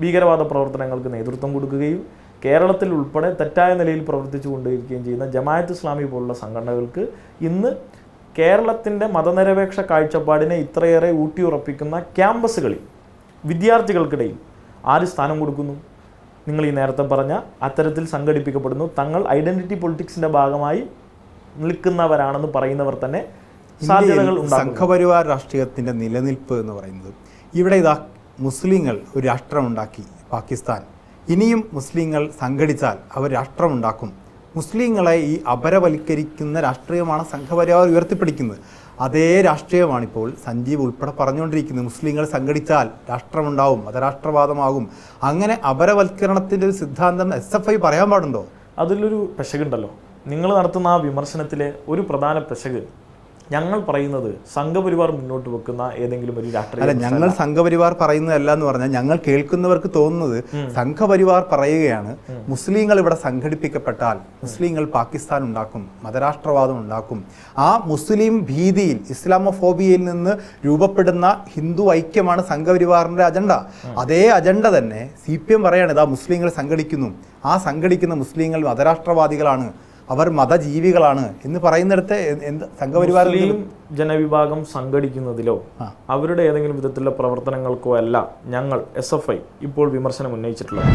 ഭീകരവാദ പ്രവർത്തനങ്ങൾക്ക് നേതൃത്വം കൊടുക്കുകയും കേരളത്തിൽ ഉൾപ്പെടെ തെറ്റായ നിലയിൽ പ്രവർത്തിച്ചു കൊണ്ടിരിക്കുകയും ചെയ്യുന്ന ജമാഅത്ത് ഇസ്ലാമി പോലുള്ള സംഘടനകൾക്ക് ഇന്ന് കേരളത്തിന്റെ മതനിരപേക്ഷ കാഴ്ചപ്പാടിനെ ഇത്രയേറെ ഊട്ടിയുറപ്പിക്കുന്ന ക്യാമ്പസുകളിൽ വിദ്യാർത്ഥികൾക്കിടയിൽ ആര് സ്ഥാനം കൊടുക്കുന്നു? നിങ്ങൾ ഈ നേരത്തെ പറഞ്ഞ അത്തരത്തിൽ സംഘടിപ്പിക്കപ്പെടുന്നു. തങ്ങൾ ഐഡന്റിറ്റി പൊളിറ്റിക്സിന്റെ ഭാഗമായി നിൽക്കുന്നവരാണെന്ന് പറയുന്നവർ തന്നെ സാധ്യതകൾ സംഘപരിവാർ രാഷ്ട്രീയത്തിന്റെ നിലനിൽപ്പ് എന്ന് പറയുന്നത് ഇവിടെ ഇതാ മുസ്ലിങ്ങൾ ഒരു രാഷ്ട്രമുണ്ടാക്കി പാകിസ്ഥാൻ. ഇനിയും മുസ്ലിങ്ങൾ സംഘടിച്ചാൽ അവർ രാഷ്ട്രമുണ്ടാക്കും. മുസ്ലിങ്ങളെ ഈ അപരവൽക്കരിക്കുന്ന രാഷ്ട്രീയമാണ് സംഘപരിവാർ ഉയർത്തിപ്പിടിക്കുന്നത്. അതേ രാഷ്ട്രീയമാണിപ്പോൾ സഞ്ജീവ് ഉൾപ്പെടെ പറഞ്ഞുകൊണ്ടിരിക്കുന്നത്. മുസ്ലിങ്ങൾ സംഘടിച്ചാൽ രാഷ്ട്രമുണ്ടാവും മതരാഷ്ട്രവാദമാകും അങ്ങനെ അപരവൽക്കരണത്തിന്റെ ഒരു സിദ്ധാന്തം എസ് എഫ് ഐ പറയാൻ പാടുണ്ടോ? അതിലൊരു പെശകുണ്ടല്ലോ നിങ്ങൾ നടത്തുന്ന ആ വിമർശനത്തിലെ ഒരു പ്രധാന പെശക് ഞങ്ങൾ പറയുന്നത് സംഘപരിവാർ മുന്നോട്ട് വെക്കുന്ന ഏതെങ്കിലും ഒരു രാഷ്ട്രീയ അല്ല ഞങ്ങൾ സംഘപരിവാർ പറയുന്നതല്ല എന്ന് പറഞ്ഞാൽ ഞങ്ങൾ കേൾക്കുന്നവർക്ക് തോന്നുന്നത് സംഘപരിവാർ പറയുകയാണ് മുസ്ലിങ്ങൾ ഇവിടെ സംഘടിപ്പിക്കപ്പെട്ടാൽ മുസ്ലിങ്ങൾ പാകിസ്ഥാൻ ഉണ്ടാക്കും മതരാഷ്ട്രവാദം ഉണ്ടാക്കും. ആ മുസ്ലിം ഭീതിയിൽ ഇസ്ലാമോഫോബിയയിൽ നിന്ന് രൂപപ്പെടുന്ന ഹിന്ദു ഐക്യമാണ് സംഘപരിവാറിന്റെ അജണ്ട. അതേ അജണ്ട തന്നെ സി പി എം പറയാണ് ഇതാ മുസ്ലിങ്ങൾ സംഘടിക്കുന്നു. ആ സംഘടിക്കുന്ന മുസ്ലിങ്ങൾ മതരാഷ്ട്രവാദികളാണ്. അവർ മതജീവികളാണ് എന്ന് പറയുന്നിടത്ത് എന്ത് സംഘപരിവാർ ജനവിഭാഗം സംഘടിക്കുന്നതിലോ അവരുടെ ഏതെങ്കിലും വിധത്തിലുള്ള പ്രവർത്തനങ്ങൾക്കോ അല്ല ഞങ്ങൾ എസ് എഫ് ഐ ഇപ്പോൾ വിമർശനം ഉന്നയിച്ചിട്ടുള്ളത്.